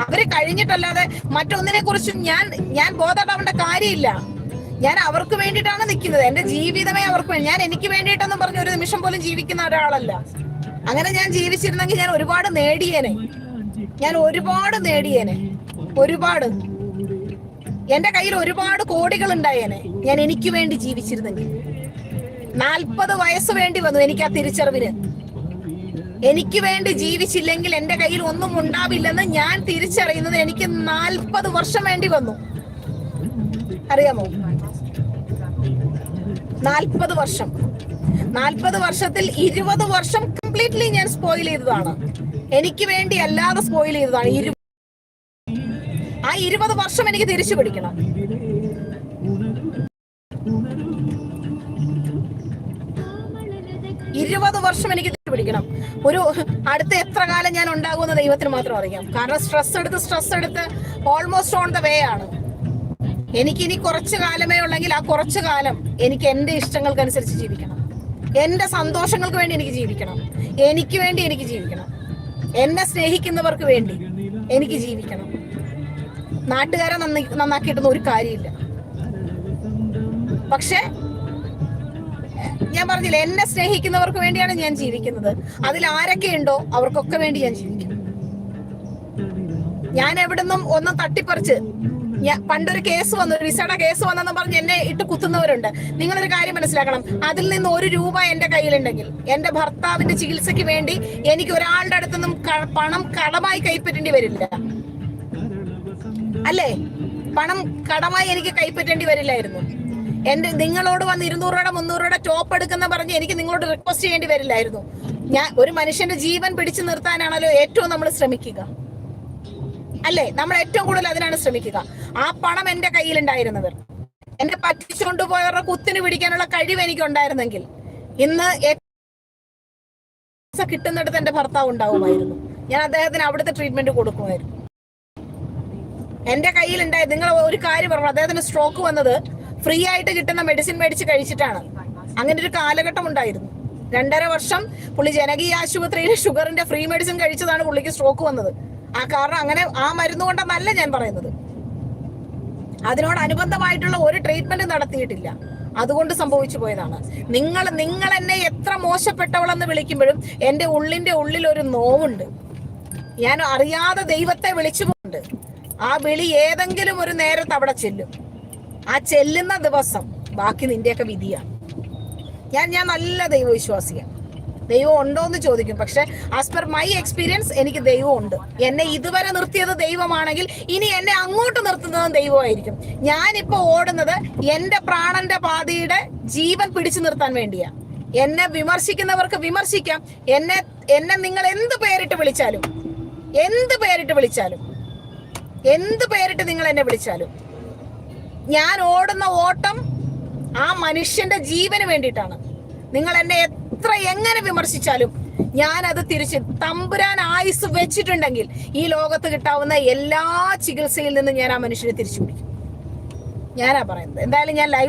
അവർ കഴിഞ്ഞിട്ടല്ലാതെ മറ്റൊന്നിനെ കുറിച്ചും ഞാൻ ഞാൻ ബോധപ്പെടേണ്ട കാര്യമില്ല. ഞാൻ അവർക്ക് വേണ്ടിയിട്ടാണ് നിൽക്കുന്നത്. എന്റെ ജീവിതമേ അവർക്ക് വേണ്ടി ഞാൻ എനിക്ക് വേണ്ടിയിട്ടൊന്നും പറഞ്ഞ ഒരു നിമിഷം പോലും ജീവിക്കുന്ന ഒരാളല്ല. അങ്ങനെ ഞാൻ ജീവിച്ചിരുന്നെങ്കിൽ ഞാൻ ഒരുപാട് നേടിയേനെ. ഞാൻ ഒരുപാട് നേടിയേനെ ഒരുപാട്. എന്റെ കയ്യിൽ ഒരുപാട് കോടികൾ ഉണ്ടായേനെ ഞാൻ എനിക്ക് വേണ്ടി ജീവിച്ചിരുന്നെങ്കിൽ. നാൽപ്പത് വയസ്സ് വേണ്ടി വന്നു എനിക്ക് ആ തിരിച്ചറിവിന്. എനിക്ക് വേണ്ടി ജീവിച്ചില്ലെങ്കിൽ എന്റെ കയ്യിൽ ഒന്നും ഉണ്ടാവില്ലെന്ന് ഞാൻ തിരിച്ചറിയുന്നത് എനിക്ക് നാൽപ്പത് വർഷം വേണ്ടി വന്നു. അറിയാമോ? നാൽപ്പത് വർഷം. നാൽപ്പത് വർഷത്തിൽ ഇരുപത് വർഷം കംപ്ലീറ്റ്ലി ഞാൻ സ്പോയിൽ ചെയ്തതാണ്. എനിക്ക് വേണ്ടി അല്ലാതെ സ്പോയിൽ ചെയ്തതാണ്. ആ ഇരുപത് വർഷം എനിക്ക് തിരിച്ചു പിടിക്കണം. ഇരുപത് വർഷം എനിക്ക് തിരിച്ചു പിടിക്കണം. ഒരു അടുത്ത എത്ര കാലം ഞാൻ ഉണ്ടാകുമെന്ന് ദൈവത്തിന് മാത്രം അറിയാം. കാരണം സ്ട്രെസ് എടുത്ത് സ്ട്രെസ് എടുത്ത് ഓൾമോസ്റ്റ് ഓൺ ദ വേ ആണ്. എനിക്ക് ഇനി കുറച്ച് കാലമേ ഉള്ളെങ്കിൽ ആ കുറച്ച് കാലം എനിക്ക് എന്റെ ഇഷ്ടങ്ങൾക്കനുസരിച്ച് ജീവിക്കണം. എന്റെ സന്തോഷങ്ങൾക്ക് വേണ്ടി എനിക്ക് ജീവിക്കണം. എനിക്ക് വേണ്ടി എനിക്ക് ജീവിക്കണം. എന്നെ സ്നേഹിക്കുന്നവർക്ക് വേണ്ടി എനിക്ക് ജീവിക്കണം. നാട്ടുകാരെ നന്ദി നന്നാക്കിയിട്ടൊന്നും ഒരു കാര്യമില്ല. പക്ഷെ ഞാൻ പറഞ്ഞില്ല എന്നെ സ്നേഹിക്കുന്നവർക്ക് വേണ്ടിയാണ് ഞാൻ ജീവിക്കുന്നത്. അതിൽ ആരൊക്കെ ഉണ്ടോ അവർക്കൊക്കെ വേണ്ടി ഞാൻ ജീവിക്കും. ഞാൻ എവിടുന്നും ഒന്ന് തട്ടിപ്പറിച്ച് പണ്ടൊരു കേസ് വന്നു വിസയുടെ കേസ് വന്നെന്ന് പറഞ്ഞ് എന്നെ ഇട്ട് കുത്തുന്നവരുണ്ട്. നിങ്ങളൊരു കാര്യം മനസ്സിലാക്കണം. അതിൽ നിന്ന് ഒരു രൂപ എന്റെ കയ്യിലുണ്ടെങ്കിൽ എന്റെ ഭർത്താവിന്റെ ചികിത്സയ്ക്ക് വേണ്ടി എനിക്ക് ഒരാളുടെ അടുത്തൊന്നും പണം കടമായി കൈപ്പറ്റേണ്ടി വരില്ല. അല്ലേ? പണം കടമായി എനിക്ക് കൈപ്പറ്റേണ്ടി വരില്ലായിരുന്നു. എന്റെ നിങ്ങളോട് വന്ന് ഇരുന്നൂറ് രൂപയുടെ മുന്നൂറ് രൂപയുടെ ടോപ്പ് എടുക്കുന്ന പറഞ്ഞ് എനിക്ക് നിങ്ങളോട് റിക്വസ്റ്റ് ചെയ്യേണ്ടി വരില്ലായിരുന്നു. ഞാൻ ഒരു മനുഷ്യന്റെ ജീവൻ പിടിച്ചു നിർത്താനാണല്ലോ ഏറ്റവും നമ്മൾ ശ്രമിക്കുക. അല്ലേ? നമ്മൾ ഏറ്റവും കൂടുതൽ അതിനാണ് ശ്രമിക്കുക. ആ പണം എന്റെ കയ്യിലുണ്ടായിരുന്നവർ. എന്നെ പറ്റിച്ചുകൊണ്ട് പോയവരുടെ കുത്തിന് പിടിക്കാനുള്ള കഴിവ് എനിക്ക് ഉണ്ടായിരുന്നെങ്കിൽ ഇന്ന് കിട്ടുന്നിടത്ത് എന്റെ ഭർത്താവ് ഉണ്ടാവുമായിരുന്നു. ഞാൻ അദ്ദേഹത്തിന് അവിടുത്തെ ട്രീറ്റ്മെന്റ് കൊടുക്കുമായിരുന്നു. എന്റെ കയ്യിലുണ്ടായത് നിങ്ങൾ ഒരു കാര്യം പറഞ്ഞു. അദ്ദേഹത്തിന് സ്ട്രോക്ക് വന്നത് ഫ്രീ ആയിട്ട് കിട്ടുന്ന മെഡിസിൻ മേടിച്ച് കഴിച്ചിട്ടാണ്. അങ്ങനെ ഒരു കാലഘട്ടം ഉണ്ടായിരുന്നു. രണ്ടര വർഷം പുള്ളി ജനകീയ ആശുപത്രിയിൽ ഷുഗറിന്റെ ഫ്രീ മെഡിസിൻ കഴിച്ചതാണ് പുള്ളിക്ക് സ്ട്രോക്ക് വന്നത്. ആ കാരണം അങ്ങനെ ആ മരുന്ന് കൊണ്ടെന്നല്ല ഞാൻ പറയുന്നത്. അതിനോട് അനുബന്ധമായിട്ടുള്ള ഒരു ട്രീറ്റ്മെന്റ് നടത്തിയിട്ടില്ല. അതുകൊണ്ട് സംഭവിച്ചു പോയതാണ്. നിങ്ങൾ നിങ്ങൾ എന്നെ എത്ര മോശപ്പെട്ടവളെന്ന് വിളിക്കുമ്പോഴും എന്റെ ഉള്ളിന്റെ ഉള്ളിൽ ഒരു നോവുണ്ട്. ഞാൻ അറിയാതെ ദൈവത്തെ വിളിച്ചുകൊണ്ട് ആ വിളി ഏതെങ്കിലും ഒരു നേരത്ത് അവിടെ ചെല്ലും. ആ ചെല്ലുന്ന ദിവസം ബാക്കി നിന്റെയൊക്കെ വിധിയാണ്. ഞാൻ ഞാൻ നല്ല ദൈവവിശ്വാസിയാണ്. ദൈവം ഉണ്ടോ എന്ന് ചോദിക്കും. പക്ഷെ ആസ് പെർ മൈ എക്സ്പീരിയൻസ് എനിക്ക് ദൈവം ഉണ്ട് എന്നെ ഇതുവരെ നിർത്തിയത് ദൈവമാണെങ്കിൽ ഇനി എന്നെ അങ്ങോട്ട് നിർത്തുന്നതും ദൈവമായിരിക്കും. ഞാനിപ്പോ ഓടുന്നത് എന്റെ പ്രാണന്റെ പാതിയുടെ ജീവൻ പിടിച്ചു നിർത്താൻ വേണ്ടിയാ. എന്നെ വിമർശിക്കുന്നവർക്ക് വിമർശിക്കാം. എന്നെ എന്നെ നിങ്ങൾ എന്ത് പേരിട്ട് വിളിച്ചാലും എന്ത് പേരിട്ട് വിളിച്ചാലും എന്ത് പേരിട്ട് നിങ്ങൾ എന്നെ വിളിച്ചാലും ഞാൻ ഓടുന്ന ഓട്ടം ആ മനുഷ്യന്റെ ജീവന് വേണ്ടിയിട്ടാണ്. നിങ്ങൾ എന്നെ എത്ര എങ്ങനെ വിമർശിച്ചാലും ഞാൻ അത് തിരിച്ച് തമ്പുരാൻ ആയുസ് വെച്ചിട്ടുണ്ടെങ്കിൽ ഈ ലോകത്ത് കിട്ടാവുന്ന എല്ലാ ചികിത്സയിൽ നിന്നും ഞാൻ ആ മനുഷ്യനെ തിരിച്ചു പിടിക്കും ഞാനാ പറയുന്നത്. എന്തായാലും ഞാൻ ലൈവ്